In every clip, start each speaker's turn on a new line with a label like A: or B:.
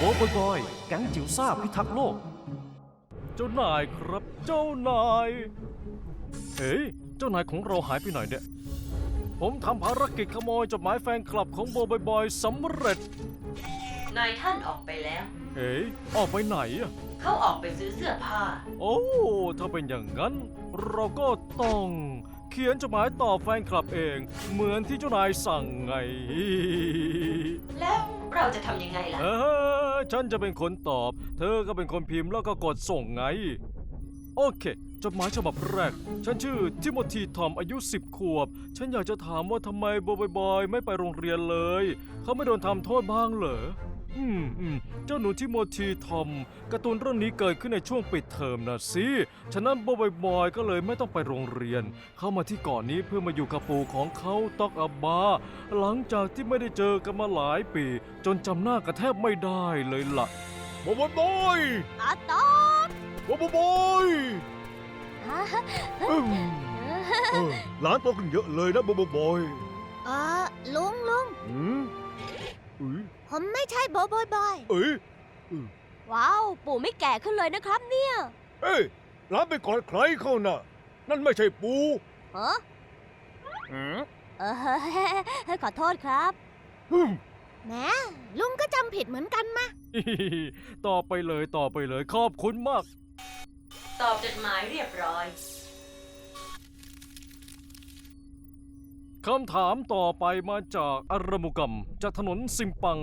A: โบบอยบอย แก๊งจิ๋วซ่าพิทักษ์โลก เจ้านายครับเจ้านายเฮ้ยเจ้านายของเราหายไปไหนเนี่ย ผมทำภารกิจขโมยจดหมายแฟนคลับของโบบอยบอยสำเร็จ
B: นายท่านออกไปแล้ว
A: เฮ้ยออกไปไหนอะ
B: เขาออกไปซื้อเสื้อผ้า
A: โอ้ ถ้าเป็นอย่างนั้น เราก็ต้อง เขียนจดหมายตอบแฟนคลับเอง เหมือนที่เจ้านายสั่งไง
B: แล้วเราจะทำยังไงล่ะ
A: เออฉันจะเป็นคนตอบ เธอก็เป็นคนพิมพ์แล้วก็กดส่งไง โอเค จดหมายฉบับแรก ฉันชื่อทิโมธีทอมอายุ 10 ขวบ ฉันอยากจะถามว่าทำไมบอยบอย ไม่ไปโรงเรียนเลย เขาไม่โดนทำโทษบ้างเหรอ อืมอืมเจ้าหนูทิโมธีทอมการ์ตูนเรื่องนี้เกิดขึ้นในช่วงปิดเทอมนะสิ ฉะนั้นบอยบอยก็เลยไม่ต้องไปโรงเรียน เข้ามาที่เกาะนนี้เพื่อมาอยู่กับปู่ของเขาตอกอาบา หลังจากที่ไม่ได้เจอกันมาหลายปี จนจำหน้ากันแทบไม่ได้เลยล่ะบอยบอย
C: อาตอบ
A: บอยบอยอืมเออหลานโตขึ้นเยอะเลยนะบอยบอย
C: เออลุงลุง
A: อืมเอ้ย
C: ผมไม่ใช่โบอยบอย
A: เอ้ย
C: ว้าว ปู่ไม่แก่ขึ้นเลยนะครับเนี่ย
D: เอ้ยหลานไปกอดใครเข้าน่ะ นั่นไม่ใช่ปู
C: เออเออ ขอโทษครับ
D: ฮึม
C: แหมลุงก็จำผิดเหมือนกันมา
A: ต่อไปเลยต่อไปเลยขอบคุณมาก
B: ตอบจดหมายเรียบร้อย
A: คำถามต่อไปมาจากอารมุกัมจากถนนซิมปัง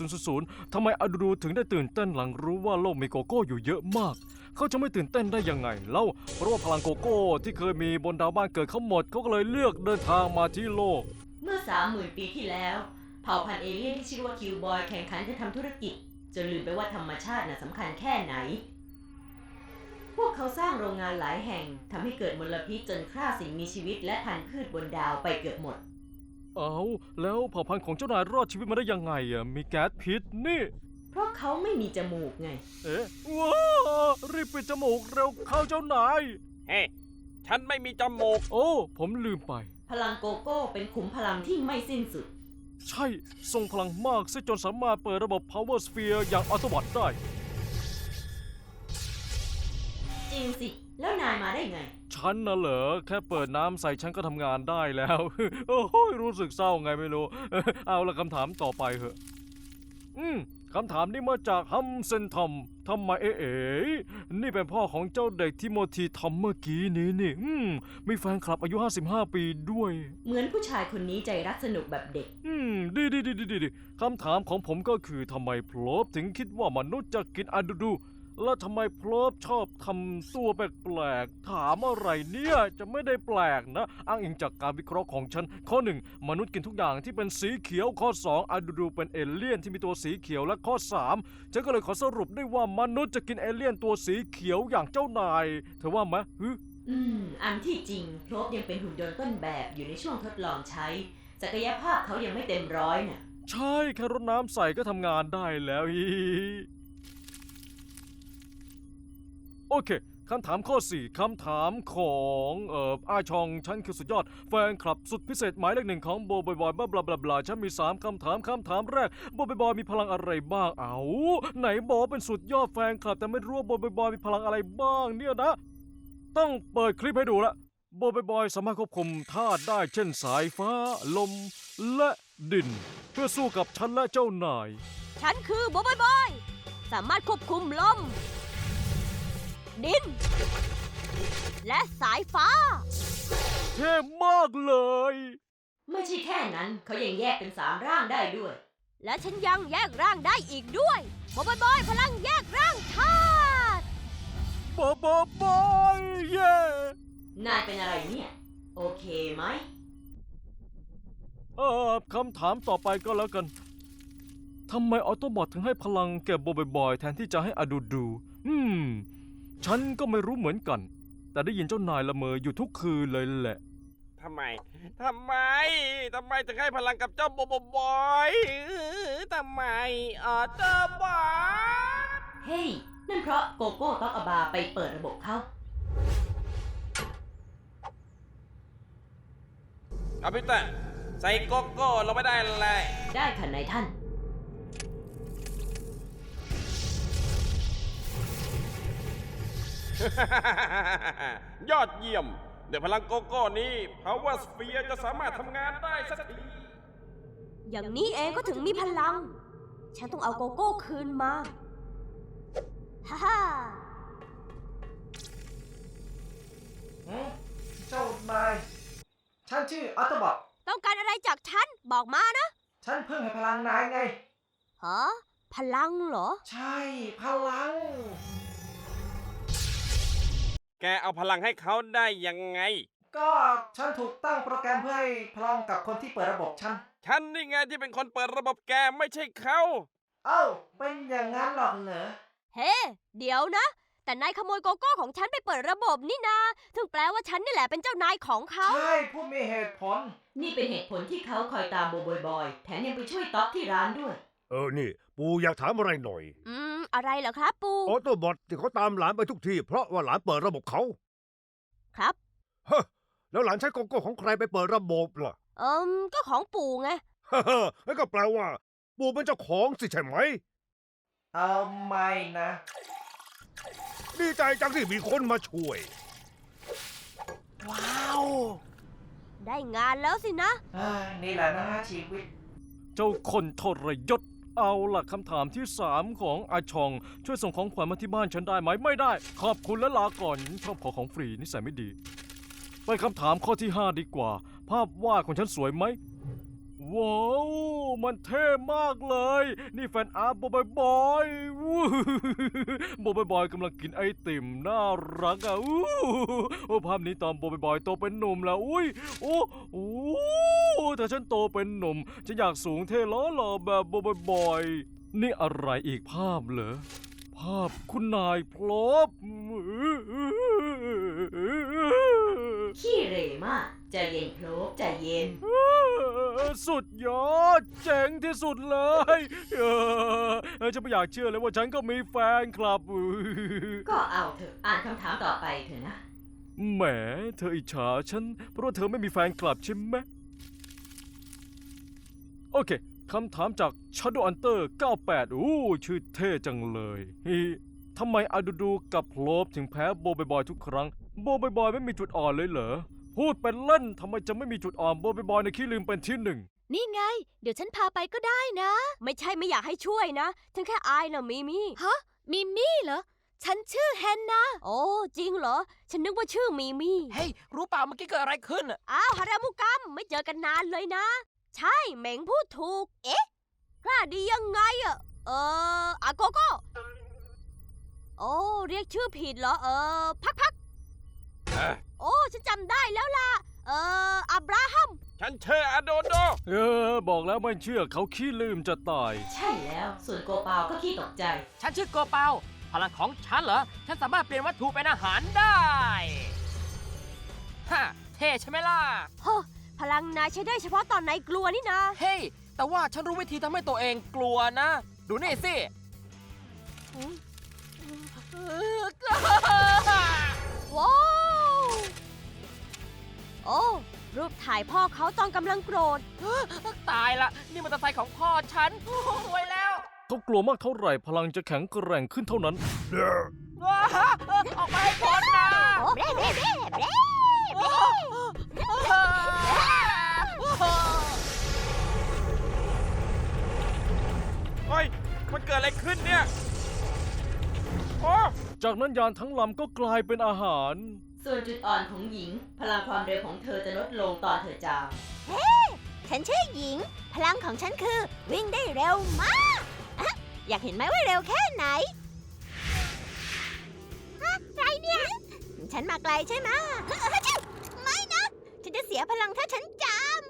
A: 88000 ทำไมอดูดูถึงได้ตื่นเต้นหลังรู้ว่าโลกมีโกโก้อยู่เยอะมาก เขาจะไม่ตื่นเต้นได้ยังไงเล่าเพราะว่าพลังโกโก้ที่เคยมีบนดาวบ้านเกิดเขาหมดเขาก็เลยเลือกเดินทางมาที่โลก
B: เมื่อสามหมื่นปีที่แล้ว เผ่าพันธุ์เอเลี่ยนที่ชื่อว่าคิวบอยแข่งขันกันทำธุรกิจ จนลืมไปว่าธรรมชาติน่ะสำคัญแค่ไหน พวกเขาสร้างโรงงานหลายแห่งทำให้เกิดมลพิษจนฆ่าสิ่งมีชีวิตและพันธุ์พืชบนดาวไปเกือบหมด
A: เอาแล้วเผ่าพันธุ์ของเจ้านายรอดชีวิตมาได้ยังไงอะมีแก๊สพิษนี่
B: เพราะเขาไม่มีจมูกไง
A: เอ๊ะว้ารีบปิดจมูกเร็วเข้าเจ้านาย
D: เฮ้ฉันไม่มีจมูก
A: โอ้ ผมลืมไป
B: พลังโกโก้เป็นขุมพลังที่ไม่สิ้นสุด
A: ใช่ทรงพลังมากซะจนสามารถเปิดระบบ power sphere อย่างอัตโนมัติได้
B: ริงสิ แล้วนายมาได้ไง
A: ฉันน่ะเหรอแค่เปิดน้ำใส่ฉันก็ทำงานได้แล้ว โอ้โหรู้สึกเศร้าไงไม่รู้ เอาละคำถามต่อไปเหอะ อืมคำถามนี้มาจากฮัมเซนทอมทำไมเอ๋เอ๋นี่เป็นพ่อของเจ้าเด็กทิโมธีทอมเมื่อกี้นี้นี่ อืมมีแฟนคลับอายุ 55 ปีด้วย
B: เหมือนผู้ชายคนนี้ใจรักสนุกแบบเด็ก
A: อืม ดีดีดีดีดีดีคำถามของผมก็คือทำไมพลบถึงคิดว่ามนุษย์จะกินอะดูดู แล้วทำไมพลบชอบทำตัวแปลกๆ ถามอะไรเนี่ย จะไม่ได้แปลกนะ อ้างอิงจากการวิเคราะห์ของฉัน ข้อหนึ่งมนุษย์กินทุกอย่างที่เป็นสีเขียว ข้อ 2องอะดูดูเป็นเอเลี่ยนที่มีตัวสีเขียว และข้อ 3 ฉันก็เลยขอสรุปได้ว่ามนุษย์จะกินเอเลี่ยนตัวสีเขียวอย่างเจ้านาย เธอว่าไหมฮึ
B: อืม อันที่จริงโพรบยังเป็นหุ่นยนต์ต้นแบบอยู่ในช่วงทดลองใช้ศักยภาพเขายังไม่เต็มร้อยน่ะ
A: ใช่แค่รดน้ำใส่ก็ทำงานได้แล้วฮี โอเคคำถามข้อ 4คำถามของเอ่ออาชองฉันคือสุดยอด แฟนคลับสุดพิเศษหมายเลขหนึ่งของโบบอยบอยบลาบลาบลาบลาฉันมี 3คำถามคำถามแรกโบบอยบอยมีพลังอะไรบ้างเอาไหนบอกเป็นสุดยอดแฟนคลับแต่ไม่รู้ว่าโบบอยบอยมีพลังอะไรบ้างเนี่ยนะ ต้องเปิดคลิปให้ดูละโบบอยบอยสามารถควบคุมธาตุได้เช่นสายฟ้า ลม และดิน เพื่อสู้กับฉันและเจ้านาย
C: ฉันคือโบอยบอย สามารถควบคุมลม ดิน และสายฟ้า
A: เท่มากเลย
B: ไม่ใช่แค่นั้นเขายังแยกเป็นสามร่างได้ด้วย
C: และฉันยังแยกร่างได้อีกด้วยโบอยบอยพลังแยกร่างธาตุ
A: บอบอบอยเย่
B: นายเป็นอะไรเนี่ย โอเคไหม
A: เออคำถามต่อไปก็แล้วกัน ทำไมออโตบอทถึงให้พลังแก่โบบอยบอยแทนที่จะให้อดูดู อืม ฉันก็ไม่รู้เหมือนกัน แต่ได้ยินเจ้านายละเมออยู่ทุกคืนเลยแหละ
D: ทำไม ทำไม ทำไมถึงให้พลังกับเจ้าโบบอยบอยทำไมออเตอร์บอท
B: เฮ้ย นั่นเพราะโกโก้ต้องอบาไปเปิดระบบเขา
D: เอาพี่เตอร์ใส่โกโก้ลงไม่ได้เลย
B: ได้ค่ะนายท่าน
D: ยอดเยี่ยมเดี๋ยวพลังโกโก้นี้ Power Sphere จะสามารถทำงานได้สักที
C: อย่างนี้เองก็ถึงมีพลัง ฉันต้องเอาโกโก้คืนมา ฮ่าฮ่า
E: เจ้านายฉันชื่อออโตบอท
C: ต้องการอะไรจากฉัน บอกมานะ
E: ฉันเพิ่งให้พลังนายไง
C: ฮะพลังเหรอ
E: ใช่ พลัง
D: แกเอาพลังให้เขาได้ยังไง
E: ก็ฉันถูกตั้งโปรแกรมเพื่อให้พลังกับคนที่เปิดระบบฉัน
D: ฉันนี่ไงที่เป็นคนเปิดระบบแกไม่ใช่เขา
E: เอ้า เป็นอย่างนั้นหรอกเหรอ
C: เฮ้ เดี๋ยวนะ แต่นายขโมยโกโก้ของฉันไปเปิดระบบนี่นาถึงแปลว่าฉันนี่แหละเป็นเจ้านายของเขา
E: ใช่ผู้มีเหตุผล
B: นี่เป็นเหตุผลที่เขาคอยตามโบบ่อยๆแถมยังไปช่วยต๊อกที่ร้านด้วย
F: เออนี่ ปู่อยากถามอะไรหน่อย
C: อืม อะไรเหรอครับปู
F: ออโต้บอทที่เขาตามหลานไปทุกที่ เพราะว่าหลานเปิดระบบเขา
C: ครับ
F: ฮะแล้วหลานใช้โกโก้ของใครไปเปิดระบบล่ะ
C: เอิมก็ของปู่ไง
F: ฮ่าฮ่านั่นก็แปลว่า ปู่เป็นเจ้าของสิใช่ไหม
E: เอาไม่นะ
F: ดีใจจังที่มีคนมาช่วย
E: ว้าว
C: ได้งานแล้วสินะ
E: อ่านี่แหละนะชีวิต
A: เจ้าคนทรยศ เอาล่ะคำถามที่ 3 ของอาชอง ช่วยส่งของขวัญมาที่บ้านฉันได้ไหมไม่ได้ ขอบคุณและลาก่อน ชอบขอของฟรีนิสัยไม่ดี ไปคำถามข้อที่ 5 ดีกว่า ภาพวาดของฉันสวยไหม ว้าวมันเท่มากเลย นี่แฟนอาร์ตบอยบอยวู้บอยบอยกำลังกินไอติมน่ารักอะอู้โอ้ภาพนี้ตอนบอยบอยโตเป็นหนุ่มแล้วอุ้ยโอ้โอ้ถ้าฉันโตเป็นหนุ่มจะอยากสูงเท่ล้อหล่อแบบบอยบอยนี่อะไรอีกภาพเหรอภาพคุณนายพลบ
B: ขี้เหร่มากใจเย็นโพลบใจเย็น
A: สุดยอดเจ๋งที่สุดเลยเออฉันไม่อยากเชื่อเลยว่าฉันก็มีแฟนคลับ
B: ก็เอาเถอะอ่านคำถามต่อไปเถอะนะ
A: แหม เธออิจฉาฉัน เพราะว่าเธอไม่มีแฟนคลับใช่ไหมโอเคคำถามจาก Shadow Hunter 98 อู้ ชื่อเท่จังเลยฮิทำไมอาดูดูกับโพลบถึงแพ้โบอยบอยทุกครั้ง โบอยบอยไม่มีจุดอ่อนเลยเหรอ พูดเป็นเล่นทำไมจะไม่มีจุดอ่อนโบอยบอยในขี้ลืมเป็นที่หนึ่ง
C: นี่ไง เดี๋ยวฉันพาไปก็ได้นะ ไม่ใช่ไม่อยากให้ช่วยนะ ฉันแค่อายนะมีมี่ฮะมีมี่เหรอ ฉันชื่อแฮนนาโอ้จริงเหรอ ฉันนึกว่าชื่อมีมี่
G: เฮ้ย รู้เปล่าเมื่อกี้เกิดอะไรขึ้นอะ
C: อ้าวฮารามุกัมไม่เจอกันนานเลยนะ ใช่เหม่งพูดถูก เอ๊ะกล้าดียังไงอะเอออาโกโก้โอ้เรียกชื่อผิดเหรอเออพักพัก
D: เอ๊ะ
C: โอ้ฉันจำได้แล้วล่ะ เอออับราฮัม
D: ฉันเชื่ออาโดโด
A: เออ บอกแล้วไม่เชื่อเขาขี้ลืมจะตาย
B: ใช่แล้ว ส่วนโกเปาก็ขี้ตกใจ
G: ฉันชื่อโกเปา พลังของฉันเหรอ ฉันสามารถเปลี่ยนวัตถุเป็นอาหารได้ฮะเท่ใช่ไหมล่ะ
C: เฮ้อพลังนายใช้ได้เฉพาะตอนไหนกลัวนี่นะ
G: เฮ้ย แต่ว่าฉันรู้วิธีทำให้ตัวเองกลัวนะ ดูนี่สิ
C: ว้าว โอ้ รูปถ่ายพ่อเขาตอนกำลังโกรธ
G: ตายละ นี่มันตะไซค์ของพ่อฉันโอ้โหสวยแล้ว
A: เขากลัวมากเท่าไหร่พลังจะแข็งแกร่งขึ้นเท่านั้น
G: ว้าออกไปให้พ้นนะ
C: โอ้เบ้เบ้เบ้เบ้
D: เฮ้ย มันเกิดอะไรขึ้นเนี่ย โอ้
A: จากนั้นยานทั้งลำก็กลายเป็นอาหาร
B: ส่วนจุดอ่อนของหญิง พลังความเร็วของเธอจะลดลงตอนเธอจาม
C: ฉันชื่อหญิง พลังของฉันคือ วิ่งได้เร็วมากอะอยากเห็นไหมว่าเร็วแค่ไหนฮะไรเนี่ย ฉันมาไกลใช่ไหมไม่นะ ฉันจะเสียพลังถ้าฉันจาม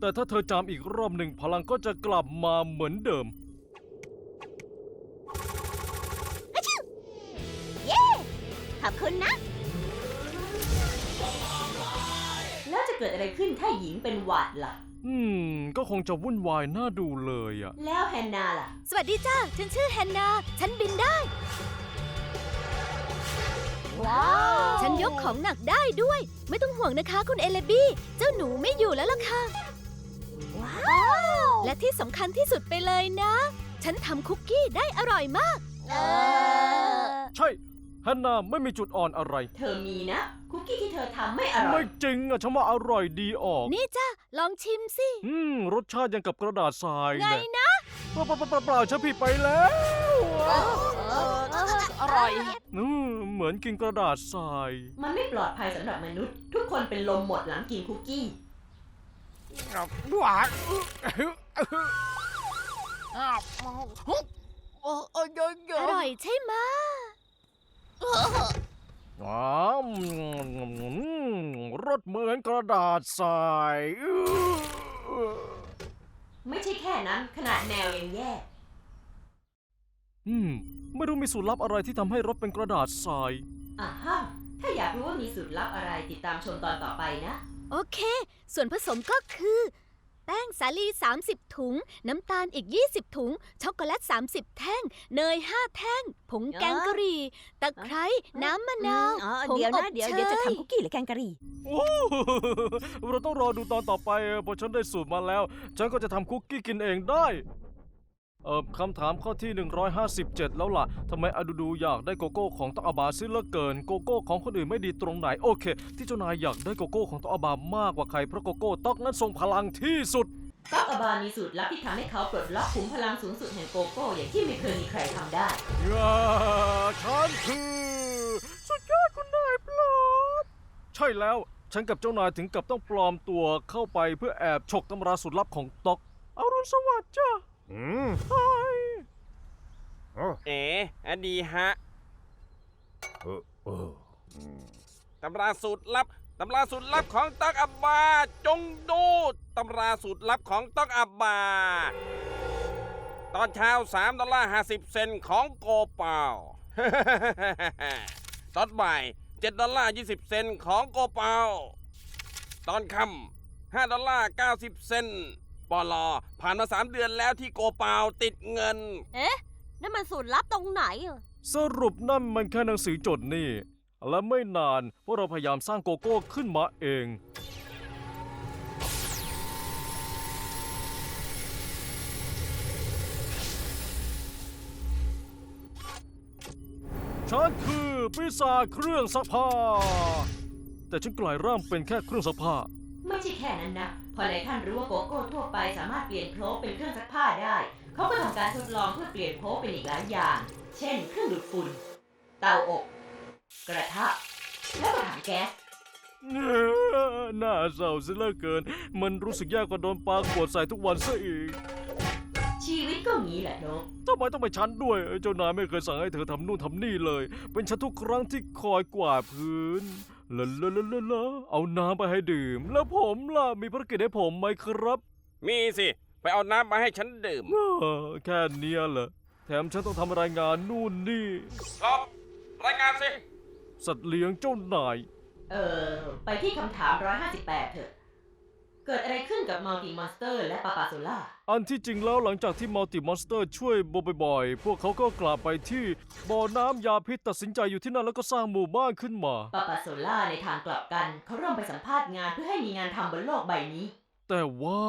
A: แต่ถ้าเธอจามอีกรอบหนึ่งพลังก็จะกลับมาเหมือนเดิม
C: เย้ ขอบคุณนะ
B: เกิดอะไรขึ้นถ้าหญิงเป็นหวัดล่ะ
A: อืม ก็คงจะวุ่นวายน่าดูเลยอะ
B: แล้วแฮนนาล่ะ
C: สวัสดีจ้า ฉันชื่อแฮนนา ฉันบินได้ ว้าว ฉันยกของหนักได้ด้วย ไม่ต้องห่วงนะคะคุณเอเลบี้ เจ้าหนูไม่อยู่แล้วล่ะค่ะ ว้าว และที่สำคัญที่สุดไปเลยนะ ฉันทำคุกกี้ได้อร่อยมาก เออ
A: ใช่แฮฮันนาไม่มีจุดอ่อนอะไร
B: เธอมีนะ คุกกี้ที่เธอทำไม่อร่อ
A: ไม่
B: ย
A: จริงอะฉันว่าอร่อยดีออก
C: นี่จ้าลองชิมสิ
A: อืม รสชาติยังกับกระดาษทราย
C: ไง
A: เลย
C: นะ
A: เปล่าเปล่าเปล่าเปล่าฉันผิดไปแล้ว
C: เออเออ
G: อร่อย
A: อืมเหมือนกินกระดาษทราย
B: มันไม่ปลอดภัยสำหรับมนุษย์ ทุกคนเป็นลมหมดหลังกินคุกกี้
D: หวาน
G: อ้าวโอ้โอ้เยอะเย
C: อ
G: อะ
C: ร่อยใช่ไหมะ
A: ว้าวรสเหมือนกระดาษทรายอื้อ
B: ไม่ใช่แค่นั้น ขนาดแนวยังแย่
A: อืม ไม่รู้มีสูตรลับอะไรที่ทำให้รสเป็นกระดาษทราย
B: อะฮะถ้าอยากรู้ว่ามีสูตรลับอะไรติดตามชมตอนต่อไปนะ
C: โอเค ส่วนผสมก็คือ แป้งสาลี 30 ถุง น้ำตาลอีก 20 ถุง ช็อกโกแลต 30 แท่ง เนย 5 แท่ง ผงแกงกะหรี่ ตะไคร้ น้ำมะนาว
H: อ๋อ
C: ผง
H: เดี๋ยว
C: อบ
H: นะเดี๋ยว
C: เช
H: เดี๋ยวจะ
C: ย
H: ทำคุกกี้หรือแกงกะหรี่
A: โอ้เราต้องรอดูตอนต่อไปพอฉันได้สูตรมาแล้ว ฉันก็จะทำคุกกี้กินเองได้ เออคำถามข้อที่ 157 แล้วล่ะทำไมอดูดูอยากได้โกโก้ของตองอาบาซิเหลือเกิน โกโก้ของคนอื่นไม่ดีตรงไหน โอเค ที่เจ้านายอยากได้โกโก้ของตองอาบามากกว่าใครเพราะโกโก้ต๊อกนั้นทรงพลังที่สุด
B: ต๊อกอบามีสูตรลับที่ทำให้เขาปลดล็อกขุมพลังสูงสุดแห่งโกโก้ อย่างที่ไม่เคยมีใครทำได้
A: อย่าฉันคือ สุดยอดคุณนายปลอดใช่แล้ว ฉันกับเจ้านายถึงกับต้องปลอมตัวเข้าไปเพื่อแอบฉกตำราสุดลับของต๊อกอรุณสวัสดิ์จ้า
F: อืม
A: ไอ้
F: อ๋อ
D: เอ๋อดีฮะ
F: เออเอออืม
D: ตำราสูตรลับ ตำราสูตรลับของตักอับบา จงดู ตำราสูตรลับของตักอับบา ตอนเช้า3ดอลลาร์50 เซนต์ของโกเปา ตอนบ่าย7ดอลลาร์20 เซนต์ของโกเปา ตอนค่ำ5ดอลลาร์90 เซนต์ ปลอผ่านมา3เดือนแล้วที่โกเปาติดเงิน
C: เอ๊ะนั่นมันสูตรลับตรงไหนอะ
A: สรุปนั่นมันแค่หนังสือจดนี่ และไม่นานพวกเราพยายามสร้างโกโก้ขึ้นมาเอง ฉันคือปีศาจเครื่องซักผ้าแต่ฉันกลายร่างเป็นแค่เครื่องซักผ้า
B: ไม่ใช่แค่นั้นนะ พอหลายท่านรู้ว่าโกโก้ทั่วไปสามารถเปลี่ยนโพลเป็นเครื่องซักผ้าได้ เขาก็ทำการทดลองเพื่อเปลี่ยนโพลเป็นอีกหลายอย่าง เช่น เครื่องดูดฝุ่น เตาอบ กระทะ แล้วก็ถังแก๊ส
A: น่าเศร้าซะเหลือเกิน มันรู้สึกแย่กว่าโดนปลาขวดใส่ทุกวันซะอีก
B: ชีวิตก็งี้แหละนก
A: ทำไมต้องไปนฉันด้วย เจ้านายไม่เคยสั่งให้เธอทำนู่นทำนี่เลย เป็นฉันทุกครั้งที่คอยกวาดพื้น ลาลาลาลาลาเอาน้ำไปให้ดื่ม แล้วผมล่ะมีภารกิจให้ผมไหมครับ
D: มีสิ ไปเอาน้ำมาให้ฉันดื่ม
A: เออแค่เนี้ยเหรอแถมฉันต้องทำรายงานนู่นนี่
D: ครับรายงานสิ
A: สัตว์เลี้ยงเจ้านาย
B: เออ ไปที่คำถาม 158 เถอะ เกิดอะไรขึ้นกับมัลติมอนสเตอร์และปาปาโซล่า
A: อันที่จริงแล้วหลังจากที่มัลติมอนสเตอร์ช่วยโบบ่อยๆพวกเขาก็กลับไปที่บ่อน้ำยาพิษตัดสินใจอยู่ที่นั่นแล้วก็สร้างหมู่บ้านขึ้นมา
B: ปาปาโซล่าในทางกลับกัน เขาเริ่มไปสัมภาษณ์งานเพื่อให้มีงานทำบนโลกใบนี้
A: แต่ว่า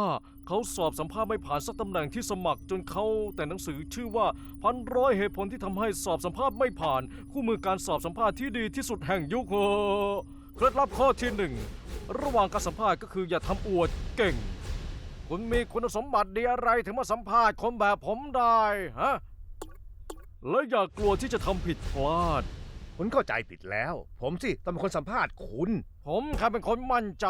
A: เขาสอบสัมภาษณ์ไม่ผ่านสักตำแหน่งที่สมัครจนเขาแต่หนังสือชื่อว่าพันร้อยเหตุผลที่ทำให้สอบสัมภาษณ์ไม่ผ่าน คู่มือการสอบสัมภาษณ์ที่ดีที่สุดแห่งยุคเออ เคล็ดลับข้อที่หนึ่งระหว่างการสัมภาษณ์ก็คืออย่าทำอวดเก่ง คุณมีคุณสมบัติดีอะไรถึงมาสัมภาษณ์คนแบบผมได้ฮะและอย่ากลัวที่จะทำผิดพลาด
F: คุณเข้าใจผิดแล้ว ผมสิต้องเป็นคนสัมภาษณ์คุณ
A: ผมแค่เป็นคนมั่นใจ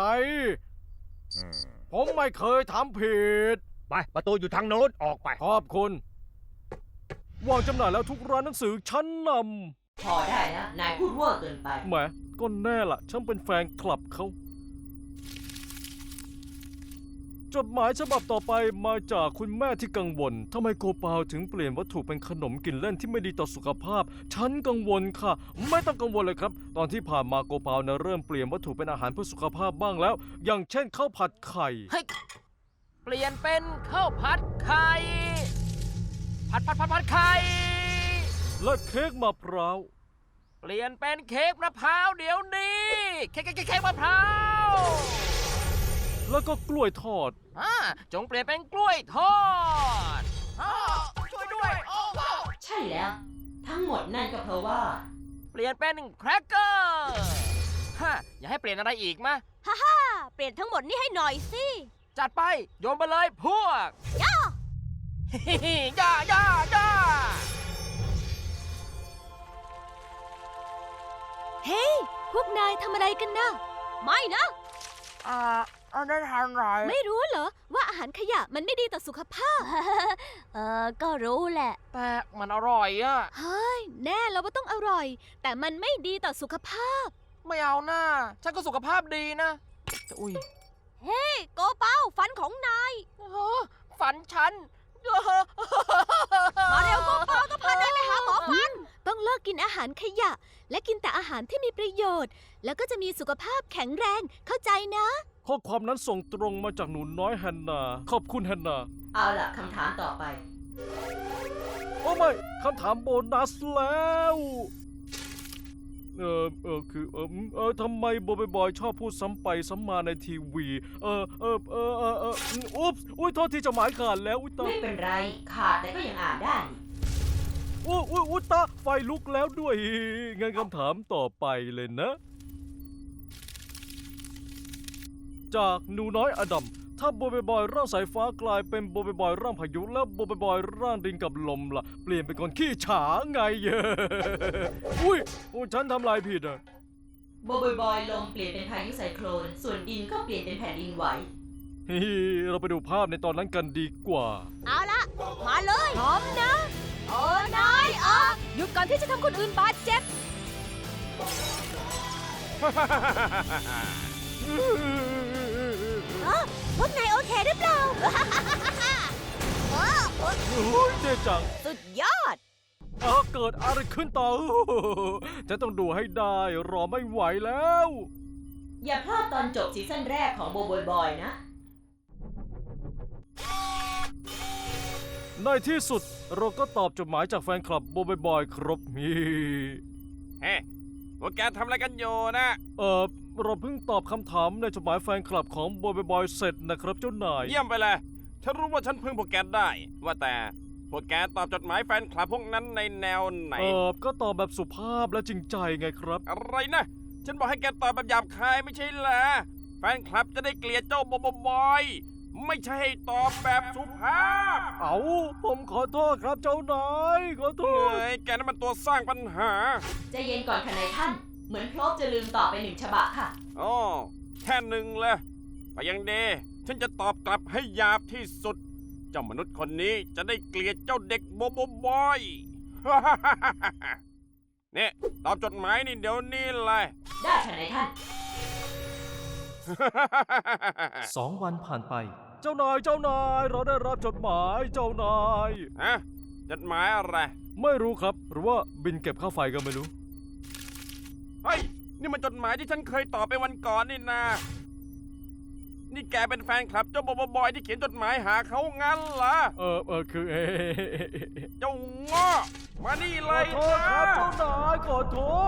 F: อืม
A: ผมไม่เคยทำผิด
F: ไปประตูอยู่ทางโน้นออกไป
A: ขอบคุณวางจำหน่ายแล้วทุกร้านหนังสือชั้นน
B: พอได้นะนายพูดเวอร์เกินไปำ
A: แหมก็แน่ละฉันเป็นแฟนคลับเขา จดหมายฉบับต่อไปมาจากคุณแม่ที่กังวลทำไมโกปาวถึงเปลี่ยนวัตถุเป็นขนมกินเล่นที่ไม่ดีต่อสุขภาพ ฉันกังวลค่ะ ไม่ต้องกังวลเลยครับ ตอนที่ผ่านมาโกปาวนะเริ่มเปลี่ยนวัตถุเป็นอาหารเพื่อสุขภาพบ้างแล้ว อย่างเช่นข้าวผัดไข่
G: เฮ้ยเปลี่ยนเป็นข้าวผัดไข่ ผัดผัดผัดผัดไข่
A: และเค้กมะพร้าว
G: เปลี่ยนเป็นเค้กมะพร้าวเดี๋ยวนี้ เค้กเค้กเค้กเค้กมะพร้าว
A: แล้วก็กล้วยทอด
G: อ่าจงเปลี่ยนเป็นกล้วยทอดอ้าวช่วยด้วย โอ้ว้าว
B: ใช่แล้ว ทั้งหมดนั่นก็เพราะว่า
G: เปลี่ยนเป็นแครกเกอร์ฮะอย่าให้เปลี่ยนอะไรอีกมะ
C: ฮ่าฮ่าเปลี่ยนทั้งหมดนี่ให้หน่อยสิ
G: จัดไป โยนไปเลยพวก
C: ย่า
G: ฮิฮิย่าย่าย่า
C: เฮ้ย พวกนายทำอะไรกันนะ ไม่นะ
G: อ่าอันนั้นทำไร
C: ไม่รู้เหรอ ว่าอาหารขยะมันไม่ดีต่อสุขภาพ เออ ก็รู้แหละ
G: แต่มันอร่อยอะ
C: เฮ้ย แน่แล้วว่าต้องอร่อย แต่มันไม่ดีต่อสุขภาพ
G: ไม่เอาหน้า ฉันก็สุขภาพดีนะแต่อุ้ย
C: เฮ้ยโกเป้าฟันของนาย
G: เออฝันฉัน
C: มาเร็วโกเป้าต้องพานายไปหาหมอฟัน ต้องเลิกกินอาหารขยะ และกินแต่อา หารที่มีประโยชน์ แล้วก็จะมีสุขภาพแข็งแรงเข้าใจนะ
A: ข้อความนั้นส่งตรงมาจากหนูน้อยแฮนนา ขอบคุณแฮนนา
B: เอาล่ะคำถามต่อไป
A: โอ้ไม่คำถามโบนัสแล้ว เออเออคือเอออืมเออทำไมโบอยบอยชอบพูดซ้ำไปซ้ำมาในทีวี เออเออเออเออเอออืมอุ๊บอุ้ยโทษทีจะหมายขาดแล้ว อุ้ยตา
B: ไม่เป็นไร ขาดแต่ก็ยังอ่านได้นี่
A: อุ้ยอุ้ยอุ้ยตาไฟลุกแล้วด้วย งั้นคำถามต่อไปเลยนะ จากหนูน้อยอดัม ถ้าโบอยบอยร่างสายฟ้ากลายเป็นโบอยบอยร่างพายุ แล้วโบอยบอยร่างดินกับลมล่ะ เปลี่ยนเป็นคนขี้ฉาไงอุ้ยอุ้ยฉันทำลายผิดอะ
B: โบอยบอยลมเปลี่ยนเป็นพายุไซโคลน ส่วนดินก็เปลี่ยนเป็นแผ่นดินไหว
A: เฮ้เราไปดูภาพในตอนนั้นกันดีกว่า
C: เอาละมาเลยพร้อมนะ โอ้นายอะหยุดก่อนที่จะทำคนอื่นบาดเจ็บพวกนายโอเคหรือเปล่า
A: โอ้ยเจ๊จัง
C: สุดยอด
A: เออเกิดอะไรขึ้นต่อจะต้องดูให้ได้ รอไม่ไหวแล้ว
B: อย่าพลาดตอนจบซีซั่นแรกของโบอยบอยนะ
A: ในที่สุดเราก็ตอบจดหมายจากแฟนคลับโบบอยๆครับมี
D: เฮ้พวกแกทำอะไรกันอยู่นะ
A: เออเราเพิ่งตอบคำถามในจดหมายแฟนคลับของโบบอยๆเสร็จนะครับเจ้านาย
D: เยี่ยมไปเลย ฉันรู้ว่าฉันพึ่งพวกแกได้ ว่าแต่พวกแกตอบจดหมายแฟนคลับพวกนั้นในแนวไหน
A: เออก็ตอบแบบสุภาพและจริงใจไงครับ
D: อะไรนะ ฉันบอกให้แกตอบแบบหยาบคายไม่ใช่เหรอแฟนคลับจะได้เกลียดเจ้าบอบอย ไม่ใช่ให้ตอบแบบสุภาพ
A: เอาผมขอโทษครับเจ้านายขอโท
D: เฮ้
A: ษ
D: ยแกนั่นมันตัวสร้างปัญหา
B: ใจะเย็นก่อนค่ะนายท่าน เหมือนพลบจะลืมตอบไปหนึ่งฉบับค่ะ
D: อ๋อแค่หนึ่งเลยก็ยังดีฉันจะตอบกลับให้หยาบที่สุด เจ้ามนุษย์คนนี้จะได้เกลียดเจ้าเด็กโบโบบอย เนี่ยตอบจดหมายนี่เดี๋ยวนี้เลย
B: ได้ค่ะนายท่าน
A: สองวันผ่านไป เจ้านายเจ้านายเราได้รับจดหมายเจ้านาย
D: ฮะจดหมายอะไร
A: ไม่รู้ครับหรือว่าบินเก็บค่าไฟก็ไม่รู้
D: เฮ้ย นี่มันจดหมายที่ฉันเคยตอบไปวันก่อนนี่นานี่แกเป็นแฟนคลับเจ้าบอบอยที่เขียนจดหมายหาเขางั้นเหรอ
A: เออเออคือเอ
D: เจ้าง้อมานี่
A: ข
D: เล
A: อยโทษครับ
D: นะ
A: เจ้านายขอโทษ